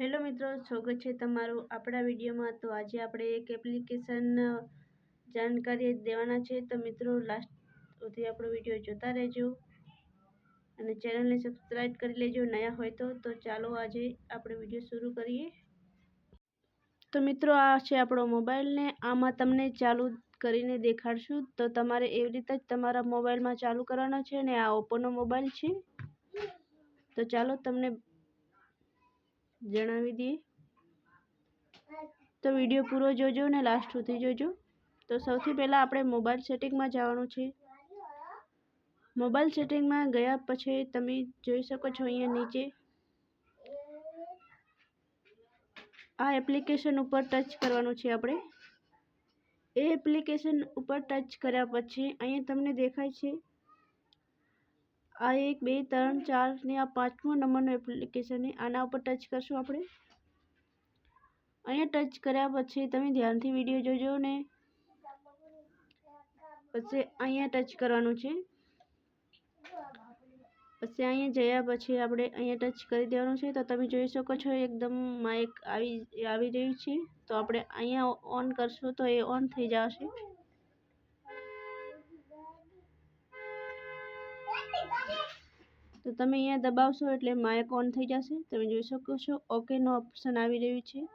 Hello મિત્રો, સ્વાગત છે તમારું આપણા વિડીયોમાં. તો આજે આપણે એક એપ્લિકેશન જાણકારી દેવાના છે. તો મિત્રો લાસ્ટ સુધી આપણો વીડિયો જોતા રહેજો અને ચેનલને સબસ્ક્રાઈબ કરી લેજો. નયા હોય તો તો ચાલો આજે આપણે વીડિયો શરૂ કરીએ. તો મિત્રો, આ છે આપણો મોબાઈલને આમાં તમને ચાલુ કરીને દેખાડશું. તો તમારે એવી રીતે જ તમારા મોબાઈલમાં ચાલુ કરવાનો છે ને આ ઓપ્પોનો મોબાઈલ છે. તો ચાલો તમને જણાવી દઈએ? તો વીડિયો પૂરો જોજો ને લાસ્ટ સુધી જોજો. તો સૌથી પહેલાં આપણે મોબાઈલ સેટિંગમાં જવાનું છે. મોબાઈલ સેટિંગમાં ગયા પછી તમે જોઈ શકો છો અહીંયા નીચે. આ એપ્લિકેશન ઉપર ટચ કરવાનું છે આપણે. એ એપ્લિકેશન ઉપર ટચ કર્યા પછી અહીંયા તમને દેખાય છે આ એક, બે, ત્રણ, ચાર ને આ પાંચમો નંબરનું એપ્લિકેશન છે. આના ઉપર ટચ કરશું આપણે. અહીંયા ટચ કર્યા પછી તમે ધ્યાનથી વીડિયો જોજો ને. પછી અહીંયા ટચ કરવાનું છે. પછી અહીંયા જયા પછી આપણે અહીંયા ટચ કરી દેવાનું છે. તો તમે જોઈ શકો છો એકદમ માઇક આવી આવી રહ્યું છે. તો આપણે અહીંયા ઓન કરશું તો એ ઓન થઈ જશે. તો તમે અહીંયા દબાવશો એટલે માયક ઓન થઈ જશે. તમે જોઈ શકો છો ઓકેનો ઓપ્શન આવી રહ્યું છે.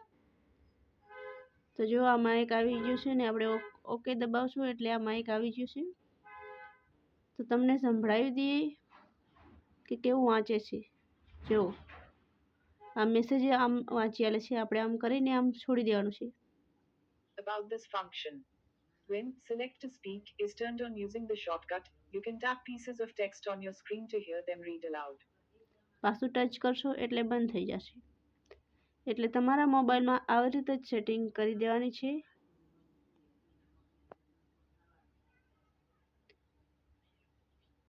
તો જો આ માઇક આવી ગયું છે ને આપણે ઓકે દબાવશું એટલે આ માઇક આવી ગયું છે. તો તમને સંભળાવી દઈએ કે કેવું વાંચે છે. જો, આ મેસેજ આમ વાંચી આલે છે. આપણે આમ કરીને આમ છોડી દેવાનું છે. About this function. When select to speak is turned on using the shortcut, you can tap pieces of text on your screen to hear them read aloud. પાછું ટચ કરશો એટલે બંધ થઈ જશે એટલે તમારા મોબાઈલમાં આવી રીતે જ સેટિંગ કરી દેવાની છે